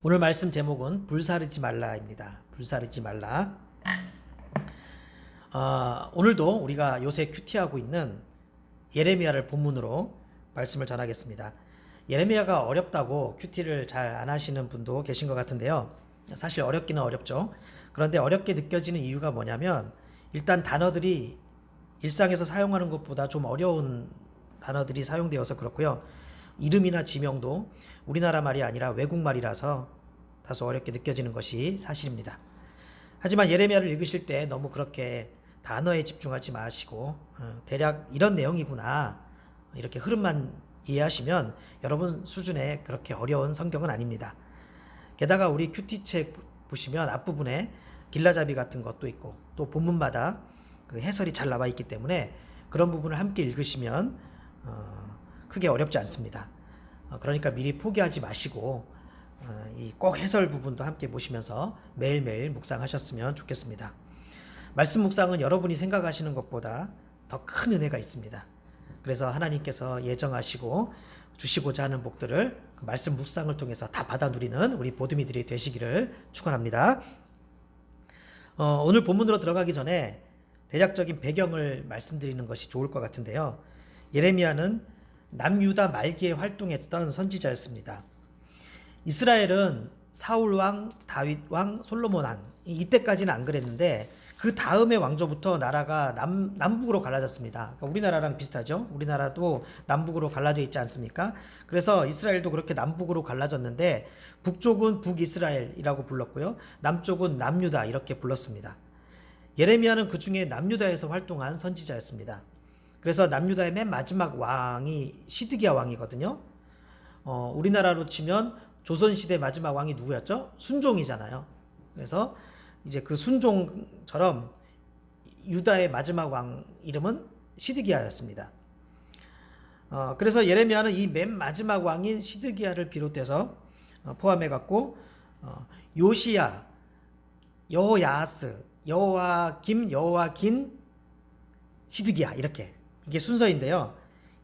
오늘 말씀 제목은 불사르지 말라입니다. 불사르지 말라. 어, 오늘도 우리가 요새 큐티하고 있는 예레미야를 본문으로 말씀을 전하겠습니다. 예레미야가 어렵다고 큐티를 잘 안 하시는 분도 계신 것 같은데요. 사실 어렵기는 어렵죠. 그런데 어렵게 느껴지는 이유가 뭐냐면 일단 단어들이 일상에서 사용하는 것보다 좀 어려운 단어들이 사용되어서 그렇고요. 이름이나 지명도 우리나라 말이 아니라 외국 말이라서 다소 어렵게 느껴지는 것이 사실입니다. 하지만 예레미야를 읽으실 때 너무 그렇게 단어에 집중하지 마시고 어, 대략 이런 내용이구나 이렇게 흐름만 이해하시면 여러분 수준의 그렇게 어려운 성경은 아닙니다. 게다가 우리 큐티 책 보시면 앞부분에 길라잡이 같은 것도 있고 또 본문마다 그 해설이 잘 나와 있기 때문에 그런 부분을 함께 읽으시면 어, 크게 어렵지 않습니다. 어, 그러니까 미리 포기하지 마시고 어, 이꼭 해설 부분도 함께 보시면서 매일매일 묵상하셨으면 좋겠습니다. 말씀 묵상은 여러분이 생각하시는 것보다 더 큰 은혜가 있습니다. 그래서 하나님께서 예정하시고 주시고자 하는 복들을 그 말씀 묵상을 통해서 다 받아 누리는 우리 보드미들이 되시기를 축원합니다. 어, 오늘 본문으로 들어가기 전에 대략적인 배경을 말씀드리는 것이 좋을 것 같은데요. 예레미야는 남유다 말기에 활동했던 선지자였습니다. 이스라엘은 사울 왕, 다윗 왕, 솔로몬 왕 이때까지는 안 그랬는데 그 다음의 왕조부터 나라가 남, 남북으로 갈라졌습니다. 그러니까 우리나라랑 비슷하죠. 우리나라도 남북으로 갈라져 있지 않습니까? 그래서 이스라엘도 그렇게 남북으로 갈라졌는데 북쪽은 북이스라엘이라고 불렀고요. 남쪽은 남유다 이렇게 불렀습니다. 예레미야는 그 중에 남유다에서 활동한 선지자였습니다. 그래서 남유다의 맨 마지막 왕이 시드기야 왕이거든요. 어, 우리나라로 치면 조선시대 마지막 왕이 누구였죠? 순종이잖아요. 그래서 이제 그 순종처럼 유다의 마지막 왕 이름은 시드기야였습니다. 어, 그래서 예레미야는 이 맨 마지막 왕인 시드기야를 비롯해서 어, 포함해 갖고 어, 요시야, 여호야스, 여호와김, 여호와긴, 시드기야 이렇게 이게 순서인데요.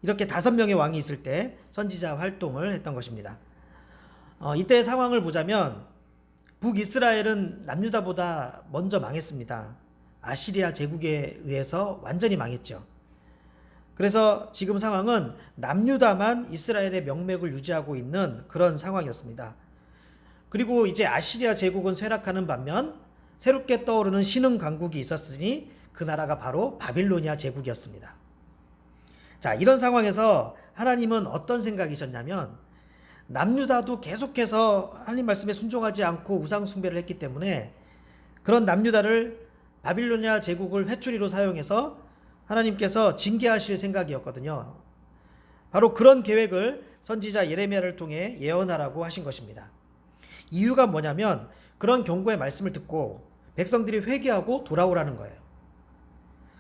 이렇게 다섯 명의 왕이 있을 때 선지자 활동을 했던 것입니다. 어, 이때 상황을 보자면 북이스라엘은 남유다보다 먼저 망했습니다. 아시리아 제국에 의해서 완전히 망했죠. 그래서 지금 상황은 남유다만 이스라엘의 명맥을 유지하고 있는 그런 상황이었습니다. 그리고 이제 아시리아 제국은 쇠락하는 반면 새롭게 떠오르는 신흥 강국이 있었으니 그 나라가 바로 바빌로니아 제국이었습니다. 자, 이런 상황에서 하나님은 어떤 생각이셨냐면 남유다도 계속해서 하나님 말씀에 순종하지 않고 우상 숭배를 했기 때문에 그런 남유다를 바빌로니아 제국을 회초리로 사용해서 하나님께서 징계하실 생각이었거든요. 바로 그런 계획을 선지자 예레미야를 통해 예언하라고 하신 것입니다. 이유가 뭐냐면 그런 경고의 말씀을 듣고 백성들이 회개하고 돌아오라는 거예요.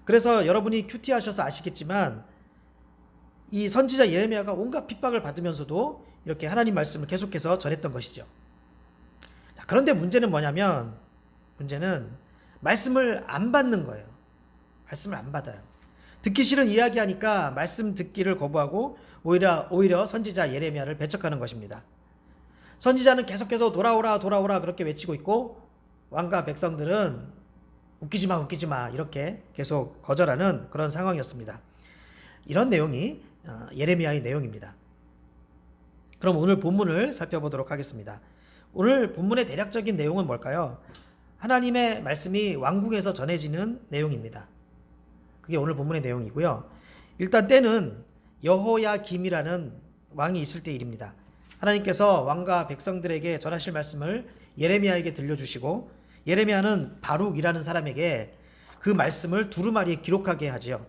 그래서 여러분이 큐티 하셔서 아시겠지만 이 선지자 예레미야가 온갖 핍박을 받으면서도 이렇게 하나님 말씀을 계속해서 전했던 것이죠. 자, 그런데 문제는 뭐냐면 문제는 말씀을 안 받는 거예요. 말씀을 안 받아요. 듣기 싫은 이야기하니까 말씀 듣기를 거부하고 오히려 오히려 선지자 예레미야를 배척하는 것입니다. 선지자는 계속해서 돌아오라 돌아오라 그렇게 외치고 있고 왕과 백성들은 웃기지 마 웃기지 마 이렇게 계속 거절하는 그런 상황이었습니다. 이런 내용이 어, 예레미야의 내용입니다. 그럼 오늘 본문을 살펴보도록 하겠습니다. 오늘 본문의 대략적인 내용은 뭘까요? 하나님의 말씀이 왕궁에서 전해지는 내용입니다. 그게 오늘 본문의 내용이고요. 일단 때는 여호야김이라는 왕이 있을 때 일입니다. 하나님께서 왕과 백성들에게 전하실 말씀을 예레미야에게 들려주시고 예레미야는 바룩이라는 사람에게 그 말씀을 두루마리에 기록하게 하지요.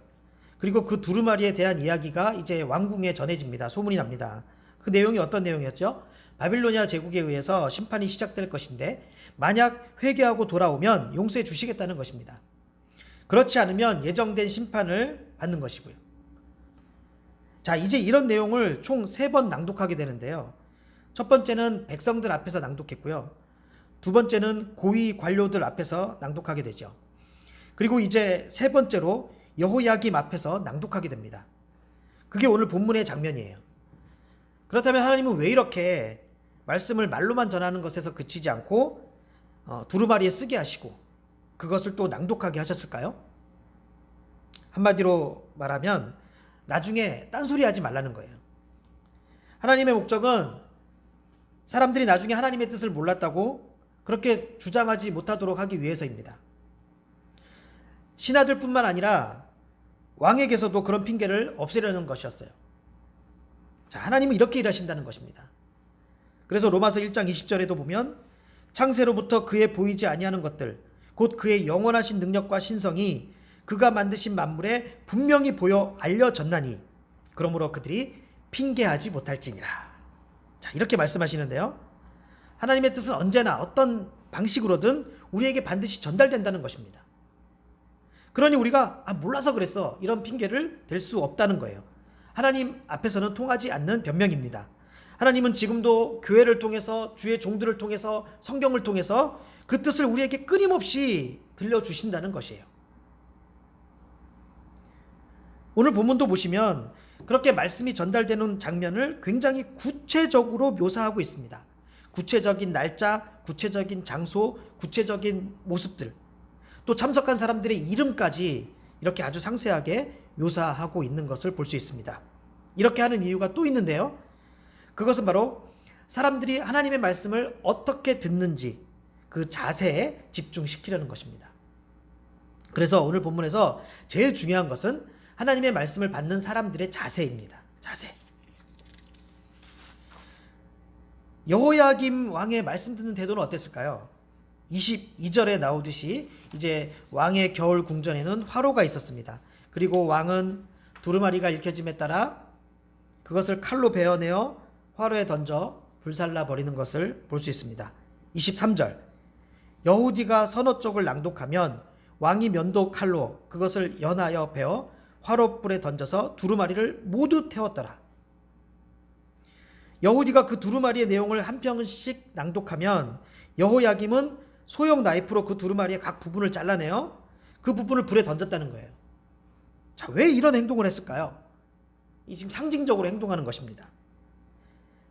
그리고 그 두루마리에 대한 이야기가 이제 왕궁에 전해집니다. 소문이 납니다. 그 내용이 어떤 내용이었죠? 바빌로니아 제국에 의해서 심판이 시작될 것인데 만약 회개하고 돌아오면 용서해 주시겠다는 것입니다. 그렇지 않으면 예정된 심판을 받는 것이고요. 자, 이제 이런 내용을 총 세 번 낭독하게 되는데요. 첫 번째는 백성들 앞에서 낭독했고요. 두 번째는 고위 관료들 앞에서 낭독하게 되죠. 그리고 이제 세 번째로 여호야김 앞에서 낭독하게 됩니다. 그게 오늘 본문의 장면이에요. 그렇다면 하나님은 왜 이렇게 말씀을 말로만 전하는 것에서 그치지 않고 어, 두루마리에 쓰게 하시고 그것을 또 낭독하게 하셨을까요? 한마디로 말하면 나중에 딴소리 하지 말라는 거예요. 하나님의 목적은 사람들이 나중에 하나님의 뜻을 몰랐다고 그렇게 주장하지 못하도록 하기 위해서입니다. 신하들뿐만 아니라 왕에게서도 그런 핑계를 없애려는 것이었어요. 자, 하나님은 이렇게 일하신다는 것입니다. 그래서 로마서 1장 20절에도 보면 창세로부터 그의 보이지 아니하는 것들 곧 그의 영원하신 능력과 신성이 그가 만드신 만물에 분명히 보여 알려졌나니 그러므로 그들이 핑계하지 못할지니라. 자, 이렇게 말씀하시는데요. 하나님의 뜻은 언제나 어떤 방식으로든 우리에게 반드시 전달된다는 것입니다. 그러니 우리가 아, 몰라서 그랬어. 이런 핑계를 댈 수 없다는 거예요. 하나님 앞에서는 통하지 않는 변명입니다. 하나님은 지금도 교회를 통해서 주의 종들을 통해서 성경을 통해서 그 뜻을 우리에게 끊임없이 들려주신다는 것이에요. 오늘 본문도 보시면 그렇게 말씀이 전달되는 장면을 굉장히 구체적으로 묘사하고 있습니다. 구체적인 날짜, 구체적인 장소, 구체적인 모습들, 또 참석한 사람들의 이름까지 이렇게 아주 상세하게 묘사하고 있는 것을 볼 수 있습니다. 이렇게 하는 이유가 또 있는데요. 그것은 바로 사람들이 하나님의 말씀을 어떻게 듣는지 그 자세에 집중시키려는 것입니다. 그래서 오늘 본문에서 제일 중요한 것은 하나님의 말씀을 받는 사람들의 자세입니다. 자세. 여호야김 왕의 말씀 듣는 태도는 어땠을까요? 22절에 나오듯이 이제 왕의 겨울 궁전에는 화로가 있었습니다. 그리고 왕은 두루마리가 읽혀짐에 따라 그것을 칼로 베어내어 화로에 던져 불살라 버리는 것을 볼 수 있습니다. 23절 여후디가 선어 쪽을 낭독하면 왕이 면도 칼로 그것을 연하여 베어 화로불에 던져서 두루마리를 모두 태웠더라. 여후디가 그 두루마리의 내용을 한 편씩 낭독하면 여호야김은 소형 나이프로 그 두루마리의 각 부분을 잘라내어 그 부분을 불에 던졌다는 거예요. 자, 왜 이런 행동을 했을까요? 이 지금 상징적으로 행동하는 것입니다.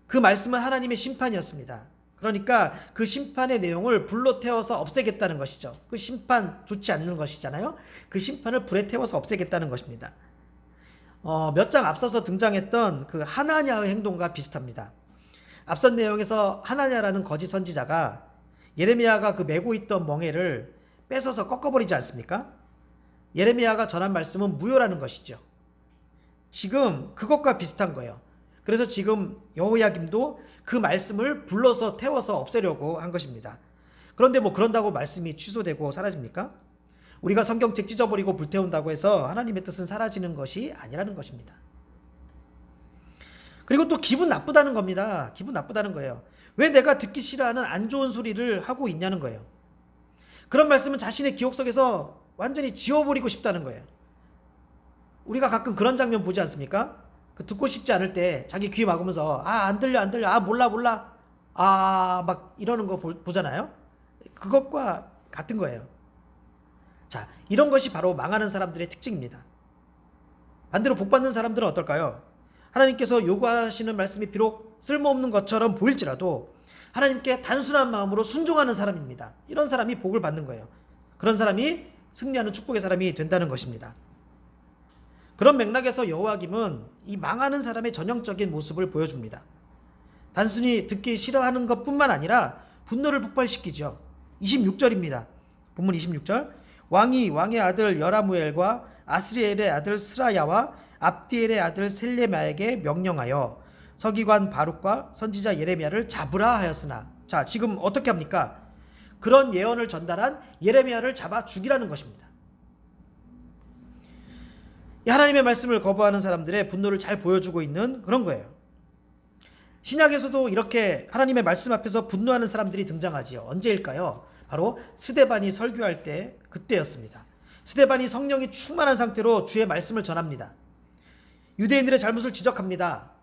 그 말씀은 하나님의 심판이었습니다. 그러니까 그 심판의 내용을 불로 태워서 없애겠다는 것이죠. 그 심판 좋지 않는 것이잖아요. 그 심판을 불에 태워서 없애겠다는 것입니다. 어, 몇 장 앞서서 등장했던 그 하나냐의 행동과 비슷합니다. 앞선 내용에서 하나냐라는 거짓 선지자가 예레미야가 그 메고 있던 멍에를 뺏어서 꺾어버리지 않습니까? 예레미야가 전한 말씀은 무효라는 것이죠. 지금 그것과 비슷한 거예요. 그래서 지금 여호야김도 그 말씀을 불러서 태워서 없애려고 한 것입니다. 그런데 뭐 그런다고 말씀이 취소되고 사라집니까? 우리가 성경책 찢어버리고 불태운다고 해서 하나님의 뜻은 사라지는 것이 아니라는 것입니다. 그리고 또 기분 나쁘다는 겁니다. 기분 나쁘다는 거예요. 왜 내가 듣기 싫어하는 안 좋은 소리를 하고 있냐는 거예요. 그런 말씀은 자신의 기억 속에서 완전히 지워버리고 싶다는 거예요. 우리가 가끔 그런 장면 보지 않습니까? 그 듣고 싶지 않을 때 자기 귀 막으면서 아 안 들려 안 들려 아 몰라 몰라 아 막 이러는 거 보, 보잖아요. 그것과 같은 거예요. 자 이런 것이 바로 망하는 사람들의 특징입니다. 반대로 복 받는 사람들은 어떨까요? 하나님께서 요구하시는 말씀이 비록 쓸모없는 것처럼 보일지라도 하나님께 단순한 마음으로 순종하는 사람입니다. 이런 사람이 복을 받는 거예요. 그런 사람이 승리하는 축복의 사람이 된다는 것입니다. 그런 맥락에서 여호와김은 이 망하는 사람의 전형적인 모습을 보여줍니다. 단순히 듣기 싫어하는 것뿐만 아니라 분노를 폭발시키죠. 26절입니다. 본문 26절. 왕이 왕의 아들 여라무엘과 아스리엘의 아들 스라야와 압디엘의 아들 셀레마에게 명령하여 서기관 바룩과 선지자 예레미야를 잡으라 하였으나 자 지금 어떻게 합니까? 그런 예언을 전달한 예레미야를 잡아 죽이라는 것입니다. 이 하나님의 말씀을 거부하는 사람들의 분노를 잘 보여주고 있는 그런 거예요. 신약에서도 이렇게 하나님의 말씀 앞에서 분노하는 사람들이 등장하지요. 언제일까요? 바로 스데반이 설교할 때 그때였습니다. 스데반이 성령이 충만한 상태로 주의 말씀을 전합니다. 유대인들의 잘못을 지적합니다.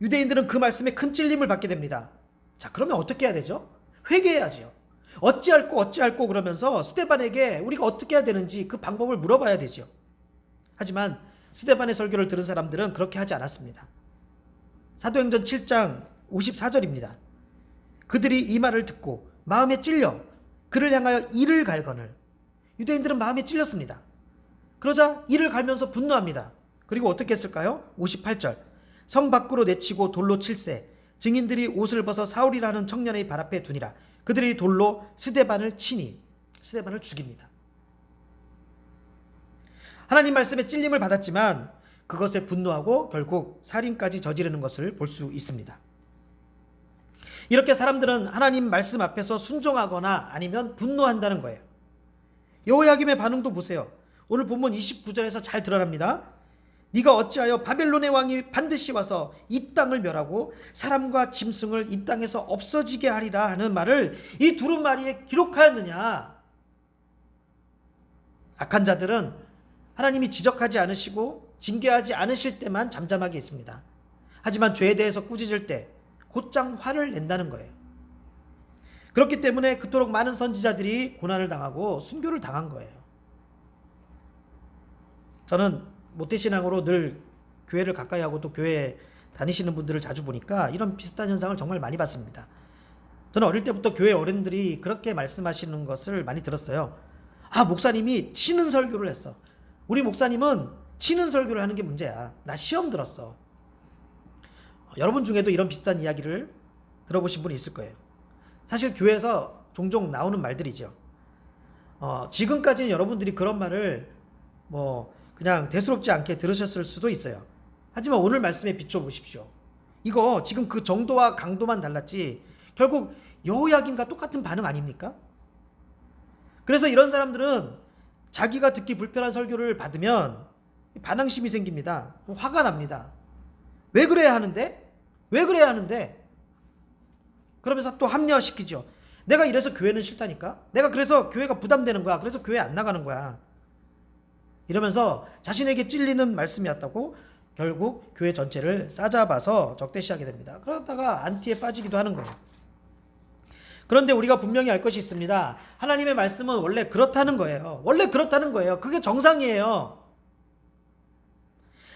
유대인들은 그 말씀에 큰 찔림을 받게 됩니다. 자, 그러면 어떻게 해야 되죠? 회개해야지요. 어찌할꼬 어찌할꼬 그러면서 스데반에게 우리가 어떻게 해야 되는지 그 방법을 물어봐야 되죠. 하지만 스데반의 설교를 들은 사람들은 그렇게 하지 않았습니다. 사도행전 7장 54절입니다. 그들이 이 말을 듣고 마음에 찔려 그를 향하여 이를 갈거늘 유대인들은 마음에 찔렸습니다. 그러자 이를 갈면서 분노합니다. 그리고 어떻게 했을까요? 58절 성 밖으로 내치고 돌로 칠세 증인들이 옷을 벗어 사울이라는 청년의 발 앞에 두니라 그들이 돌로 스데반을 치니 스데반을 죽입니다. 하나님 말씀에 찔림을 받았지만 그것에 분노하고 결국 살인까지 저지르는 것을 볼 수 있습니다. 이렇게 사람들은 하나님 말씀 앞에서 순종하거나 아니면 분노한다는 거예요. 여호야김의 반응도 보세요. 오늘 본문 29절에서 잘 드러납니다. 네가 어찌하여 바벨론의 왕이 반드시 와서 이 땅을 멸하고 사람과 짐승을 이 땅에서 없어지게 하리라 하는 말을 이 두루마리에 기록하였느냐? 악한 자들은 하나님이 지적하지 않으시고 징계하지 않으실 때만 잠잠하게 있습니다. 하지만 죄에 대해서 꾸짖을 때 곧장 화를 낸다는 거예요. 그렇기 때문에 그토록 많은 선지자들이 고난을 당하고 순교를 당한 거예요. 저는 모태신앙으로 늘 교회를 가까이 하고 또 교회 다니시는 분들을 자주 보니까 이런 비슷한 현상을 정말 많이 봤습니다. 저는 어릴 때부터 교회 어른들이 그렇게 말씀하시는 것을 많이 들었어요. 아, 목사님이 치는 설교를 했어. 우리 목사님은 치는 설교를 하는 게 문제야. 나 시험 들었어. 어, 여러분 중에도 이런 비슷한 이야기를 들어보신 분이 있을 거예요. 사실 교회에서 종종 나오는 말들이죠. 어, 지금까지는 여러분들이 그런 말을 뭐 그냥 대수롭지 않게 들으셨을 수도 있어요. 하지만 오늘 말씀에 비춰 보십시오. 이거 지금 그 정도와 강도만 달랐지 결국 여호야김과 똑같은 반응 아닙니까? 그래서 이런 사람들은 자기가 듣기 불편한 설교를 받으면 반항심이 생깁니다. 화가 납니다. 왜 그래야 하는데? 왜 그래야 하는데? 그러면서 또 합리화시키죠. 내가 이래서 교회는 싫다니까? 내가 그래서 교회가 부담되는 거야. 그래서 교회 안 나가는 거야. 이러면서 자신에게 찔리는 말씀이었다고 결국 교회 전체를 싸잡아서 적대시하게 됩니다. 그러다가 안티에 빠지기도 하는 거예요. 그런데 우리가 분명히 알 것이 있습니다. 하나님의 말씀은 원래 그렇다는 거예요. 원래 그렇다는 거예요. 그게 정상이에요.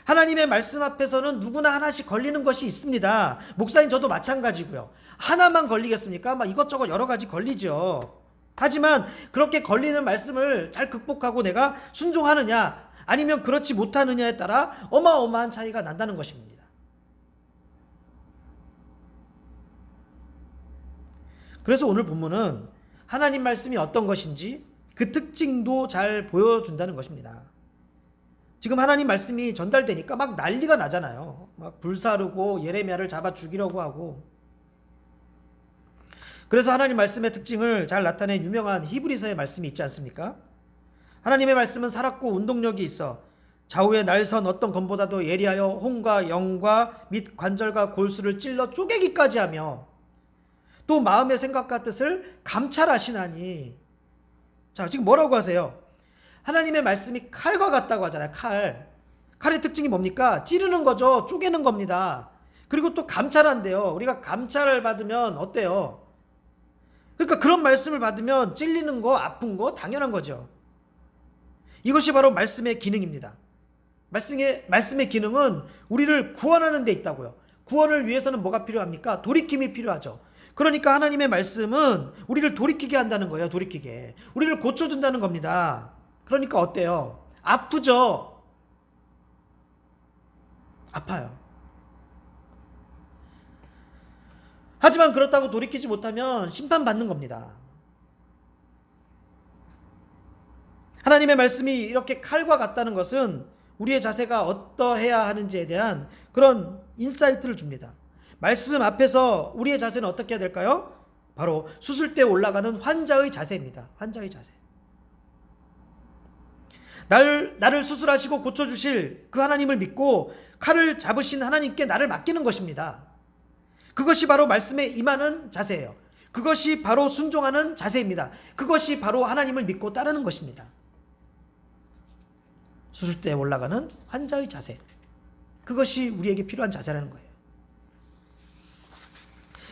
하나님의 말씀 앞에서는 누구나 하나씩 걸리는 것이 있습니다. 목사님 저도 마찬가지고요. 하나만 걸리겠습니까? 막 이것저것 여러 가지 걸리죠. 하지만 그렇게 걸리는 말씀을 잘 극복하고 내가 순종하느냐 아니면 그렇지 못하느냐에 따라 어마어마한 차이가 난다는 것입니다. 그래서 오늘 본문은 하나님 말씀이 어떤 것인지 그 특징도 잘 보여준다는 것입니다. 지금 하나님 말씀이 전달되니까 막 난리가 나잖아요. 막 불사르고 예레미야를 잡아 죽이려고 하고. 그래서 하나님 말씀의 특징을 잘 나타낸 유명한 히브리서의 말씀이 있지 않습니까? 하나님의 말씀은 살았고 운동력이 있어 좌우의 날선 어떤 검보다도 예리하여 홍과 영과 및 관절과 골수를 찔러 쪼개기까지 하며 또 마음의 생각과 뜻을 감찰하시나니 자 지금 뭐라고 하세요? 하나님의 말씀이 칼과 같다고 하잖아요. 칼. 칼의 특징이 뭡니까? 찌르는 거죠. 쪼개는 겁니다. 그리고 또 감찰한대요. 우리가 감찰을 받으면 어때요? 그러니까 그런 말씀을 받으면 찔리는 거, 아픈 거 당연한 거죠. 이것이 바로 말씀의 기능입니다. 말씀의, 말씀의 기능은 우리를 구원하는 데 있다고요. 구원을 위해서는 뭐가 필요합니까? 돌이킴이 필요하죠. 그러니까 하나님의 말씀은 우리를 돌이키게 한다는 거예요. 돌이키게. 우리를 고쳐준다는 겁니다. 그러니까 어때요? 아프죠? 아파요. 하지만 그렇다고 돌이키지 못하면 심판받는 겁니다. 하나님의 말씀이 이렇게 칼과 같다는 것은 우리의 자세가 어떠해야 하는지에 대한 그런 인사이트를 줍니다. 말씀 앞에서 우리의 자세는 어떻게 해야 될까요? 바로 수술대에 올라가는 환자의 자세입니다. 환자의 자세. 나를, 나를 수술하시고 고쳐주실 그 하나님을 믿고 칼을 잡으신 하나님께 나를 맡기는 것입니다. 그것이 바로 말씀에 임하는 자세예요. 그것이 바로 순종하는 자세입니다. 그것이 바로 하나님을 믿고 따르는 것입니다. 수술대에 올라가는 환자의 자세. 그것이 우리에게 필요한 자세라는 거예요.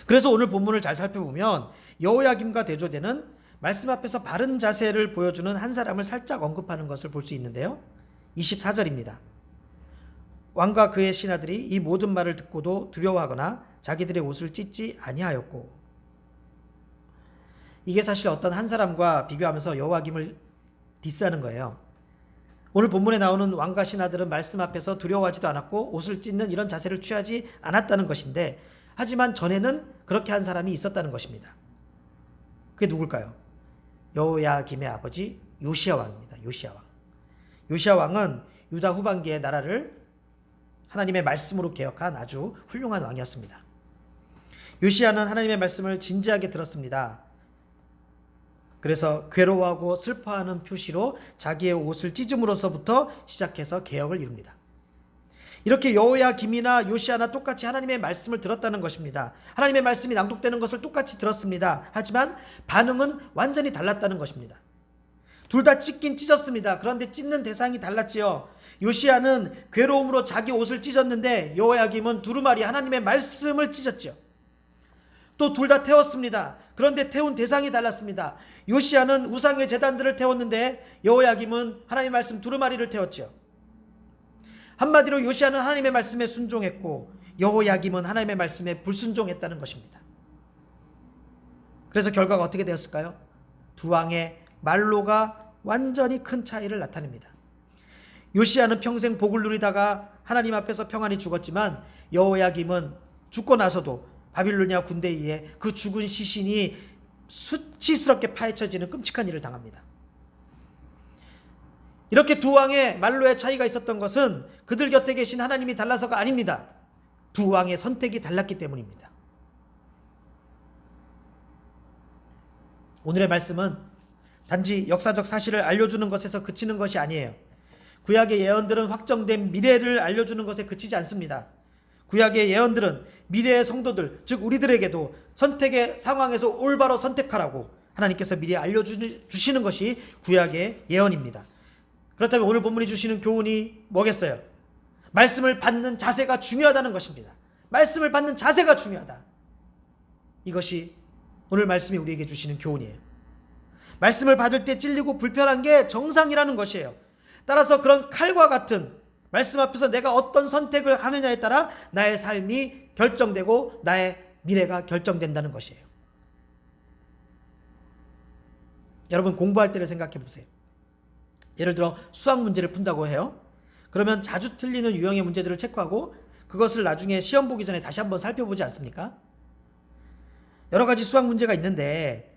그래서 오늘 본문을 잘 살펴보면 여호야김과 대조되는 말씀 앞에서 바른 자세를 보여주는 한 사람을 살짝 언급하는 것을 볼 수 있는데요. 24절입니다. 왕과 그의 신하들이 이 모든 말을 듣고도 두려워하거나 자기들의 옷을 찢지 아니하였고 이게 사실 어떤 한 사람과 비교하면서 여호와김을 디스하는 거예요. 오늘 본문에 나오는 왕과 신하들은 말씀 앞에서 두려워하지도 않았고 옷을 찢는 이런 자세를 취하지 않았다는 것인데 하지만 전에는 그렇게 한 사람이 있었다는 것입니다. 그게 누굴까요? 여호야김의 아버지 요시아 왕입니다. 요시아 왕. 요시아 왕은 유다 후반기에 나라를 하나님의 말씀으로 개혁한 아주 훌륭한 왕이었습니다. 요시아는 하나님의 말씀을 진지하게 들었습니다. 그래서 괴로워하고 슬퍼하는 표시로 자기의 옷을 찢음으로서부터 시작해서 개혁을 이룹니다. 이렇게 여호야 김이나 요시아나 똑같이 하나님의 말씀을 들었다는 것입니다. 하나님의 말씀이 낭독되는 것을 똑같이 들었습니다. 하지만 반응은 완전히 달랐다는 것입니다. 둘 다 찢긴 찢었습니다. 그런데 찢는 대상이 달랐지요. 요시아는 괴로움으로 자기 옷을 찢었는데 여호야 김은 두루마리 하나님의 말씀을 찢었죠. 또 둘 다 태웠습니다. 그런데 태운 대상이 달랐습니다. 요시아는 우상의 재단들을 태웠는데 여호야김은 하나님의 말씀 두루마리를 태웠죠. 한마디로 요시아는 하나님의 말씀에 순종했고 여호야김은 하나님의 말씀에 불순종했다는 것입니다. 그래서 결과가 어떻게 되었을까요? 두 왕의 말로가 완전히 큰 차이를 나타냅니다. 요시아는 평생 복을 누리다가 하나님 앞에서 평안히 죽었지만 여호야김은 죽고 나서도 바빌로니아 군대에 의해 그 죽은 시신이 수치스럽게 파헤쳐지는 끔찍한 일을 당합니다. 이렇게 두 왕의 말로의 차이가 있었던 것은 그들 곁에 계신 하나님이 달라서가 아닙니다. 두 왕의 선택이 달랐기 때문입니다. 오늘의 말씀은 단지 역사적 사실을 알려주는 것에서 그치는 것이 아니에요. 구약의 예언들은 확정된 미래를 알려주는 것에 그치지 않습니다. 구약의 예언들은 미래의 성도들, 즉 우리들에게도 선택의 상황에서 올바로 선택하라고 하나님께서 미리 알려주시는 것이 구약의 예언입니다. 그렇다면 오늘 본문이 주시는 교훈이 뭐겠어요? 말씀을 받는 자세가 중요하다는 것입니다. 말씀을 받는 자세가 중요하다. 이것이 오늘 말씀이 우리에게 주시는 교훈이에요. 말씀을 받을 때 찔리고 불편한 게 정상이라는 것이에요. 따라서 그런 칼과 같은 말씀 앞에서 내가 어떤 선택을 하느냐에 따라 나의 삶이 결정되고 나의 미래가 결정된다는 것이에요. 여러분 공부할 때를 생각해 보세요. 예를 들어 수학 문제를 푼다고 해요. 그러면 자주 틀리는 유형의 문제들을 체크하고 그것을 나중에 시험 보기 전에 다시 한번 살펴보지 않습니까? 여러 가지 수학 문제가 있는데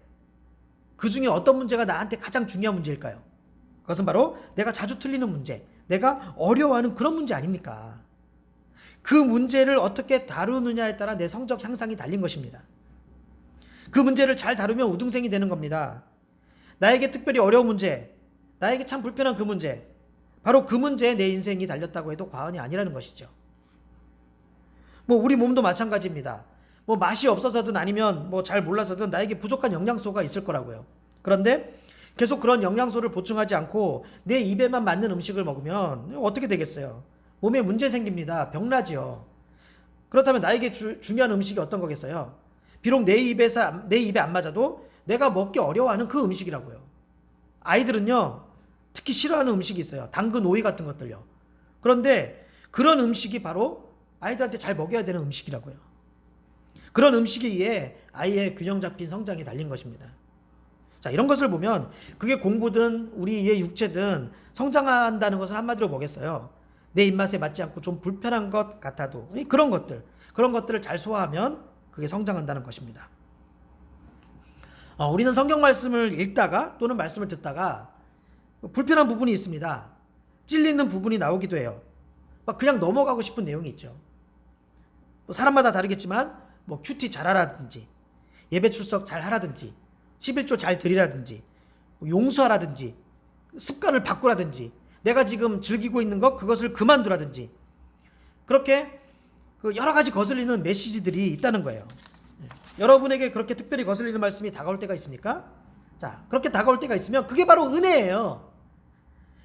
그 중에 어떤 문제가 나한테 가장 중요한 문제일까요? 그것은 바로 내가 자주 틀리는 문제, 내가 어려워하는 그런 문제 아닙니까? 그 문제를 어떻게 다루느냐에 따라 내 성적 향상이 달린 것입니다. 그 문제를 잘 다루면 우등생이 되는 겁니다. 나에게 특별히 어려운 문제, 나에게 참 불편한 그 문제, 바로 그 문제에 내 인생이 달렸다고 해도 과언이 아니라는 것이죠. 뭐 우리 몸도 마찬가지입니다. 뭐 맛이 없어서든 아니면 뭐 잘 몰라서든 나에게 부족한 영양소가 있을 거라고요. 그런데 계속 그런 영양소를 보충하지 않고 내 입에만 맞는 음식을 먹으면 어떻게 되겠어요? 몸에 문제 생깁니다. 병나지요. 그렇다면 나에게 주, 중요한 음식이 어떤 거겠어요? 비록 내 입에서 내 입에 안 맞아도 내가 먹기 어려워하는 그 음식이라고요. 아이들은요 특히 싫어하는 음식이 있어요. 당근 오이 같은 것들요. 그런데 그런 음식이 바로 아이들한테 잘 먹여야 되는 음식이라고요. 그런 음식에 의해 아이의 균형 잡힌 성장이 달린 것입니다. 자, 이런 것을 보면 그게 공부든 우리의 육체든 성장한다는 것은 한마디로 뭐겠어요? 내 입맛에 맞지 않고 좀 불편한 것 같아도 그런 것들, 그런 것들을 잘 소화하면 그게 성장한다는 것입니다. 어, 우리는 성경 말씀을 읽다가 또는 말씀을 듣다가 불편한 부분이 있습니다. 찔리는 부분이 나오기도 해요. 막 그냥 넘어가고 싶은 내용이 있죠. 뭐 사람마다 다르겠지만 뭐 큐티 잘하라든지 예배 출석 잘 하라든지 11조 잘 드리라든지 뭐 용서하라든지 습관을 바꾸라든지 내가 지금 즐기고 있는 것 그것을 그만두라든지 그렇게 그 여러 가지 거슬리는 메시지들이 있다는 거예요. 예. 여러분에게 그렇게 특별히 거슬리는 말씀이 다가올 때가 있습니까? 자, 그렇게 다가올 때가 있으면 그게 바로 은혜예요.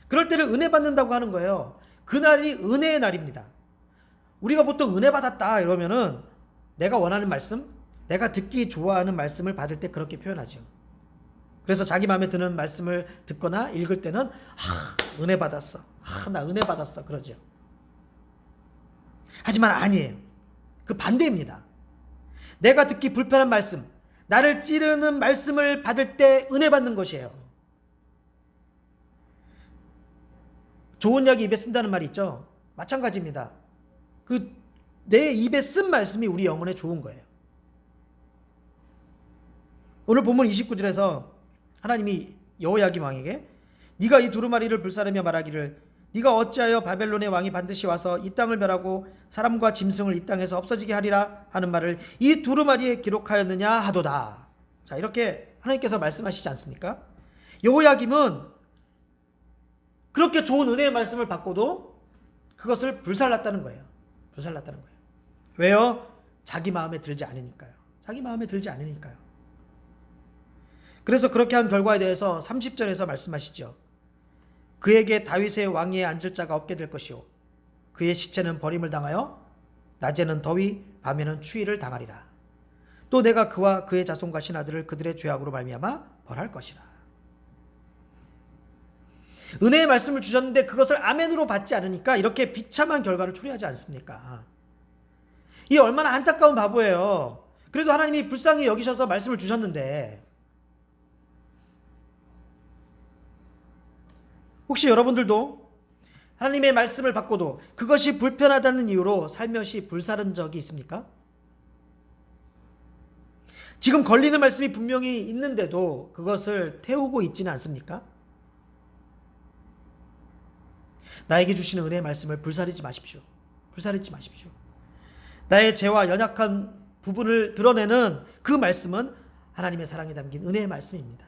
그럴 때를 은혜 받는다고 하는 거예요. 그날이 은혜의 날입니다. 우리가 보통 은혜 받았다 이러면은 내가 원하는 말씀, 내가 듣기 좋아하는 말씀을 받을 때 그렇게 표현하죠. 그래서 자기 마음에 드는 말씀을 듣거나 읽을 때는 아, 은혜 받았어. 아, 나 은혜 받았어. 그러죠. 하지만 아니에요. 그 반대입니다. 내가 듣기 불편한 말씀, 나를 찌르는 말씀을 받을 때 은혜 받는 것이에요. 좋은 약이 입에 쓴다는 말이 있죠. 마찬가지입니다. 그 내 입에 쓴 말씀이 우리 영혼에 좋은 거예요. 오늘 본문 29절에서 하나님이 여호야김 왕에게 네가 이 두루마리를 불사르며 말하기를 네가 어찌하여 바벨론의 왕이 반드시 와서 이 땅을 멸하고 사람과 짐승을 이 땅에서 없어지게 하리라 하는 말을 이 두루마리에 기록하였느냐 하도다. 자 이렇게 하나님께서 말씀하시지 않습니까? 여호야김은 그렇게 좋은 은혜의 말씀을 받고도 그것을 불살랐다는 거예요. 불살랐다는 거예요. 왜요? 자기 마음에 들지 않으니까요. 자기 마음에 들지 않으니까요. 그래서 그렇게 한 결과에 대해서 30절에서 말씀하시죠. 그에게 다윗의 왕위에 앉을 자가 없게 될 것이요 그의 시체는 버림을 당하여 낮에는 더위 밤에는 추위를 당하리라. 또 내가 그와 그의 자손과 신하들을 그들의 죄악으로 말미암아 벌할 것이라. 은혜의 말씀을 주셨는데 그것을 아멘으로 받지 않으니까 이렇게 비참한 결과를 초래하지 않습니까? 이 얼마나 안타까운 바보예요. 그래도 하나님이 불쌍히 여기셔서 말씀을 주셨는데 혹시 여러분들도 하나님의 말씀을 받고도 그것이 불편하다는 이유로 살며시 불사른 적이 있습니까? 지금 걸리는 말씀이 분명히 있는데도 그것을 태우고 있지는 않습니까? 나에게 주시는 은혜의 말씀을 불사르지 마십시오. 불사르지 마십시오. 나의 죄와 연약한 부분을 드러내는 그 말씀은 하나님의 사랑에 담긴 은혜의 말씀입니다.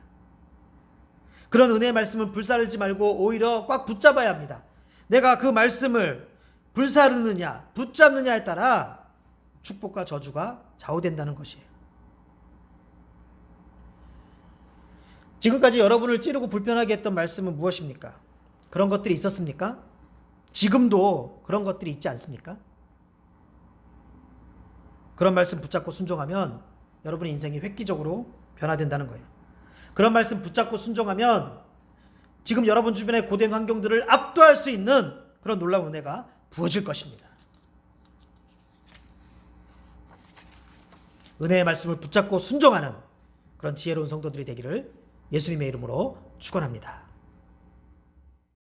그런 은혜의 말씀은 불사르지 말고 오히려 꽉 붙잡아야 합니다. 내가 그 말씀을 불사르느냐, 붙잡느냐에 따라 축복과 저주가 좌우된다는 것이에요. 지금까지 여러분을 찌르고 불편하게 했던 말씀은 무엇입니까? 그런 것들이 있었습니까? 지금도 그런 것들이 있지 않습니까? 그런 말씀 붙잡고 순종하면 여러분의 인생이 획기적으로 변화된다는 거예요. 그런 말씀 붙잡고 순종하면 지금 여러분 주변의 고된 환경들을 압도할 수 있는 그런 놀라운 은혜가 부어질 것입니다. 은혜의 말씀을 붙잡고 순종하는 그런 지혜로운 성도들이 되기를 예수님의 이름으로 축원합니다.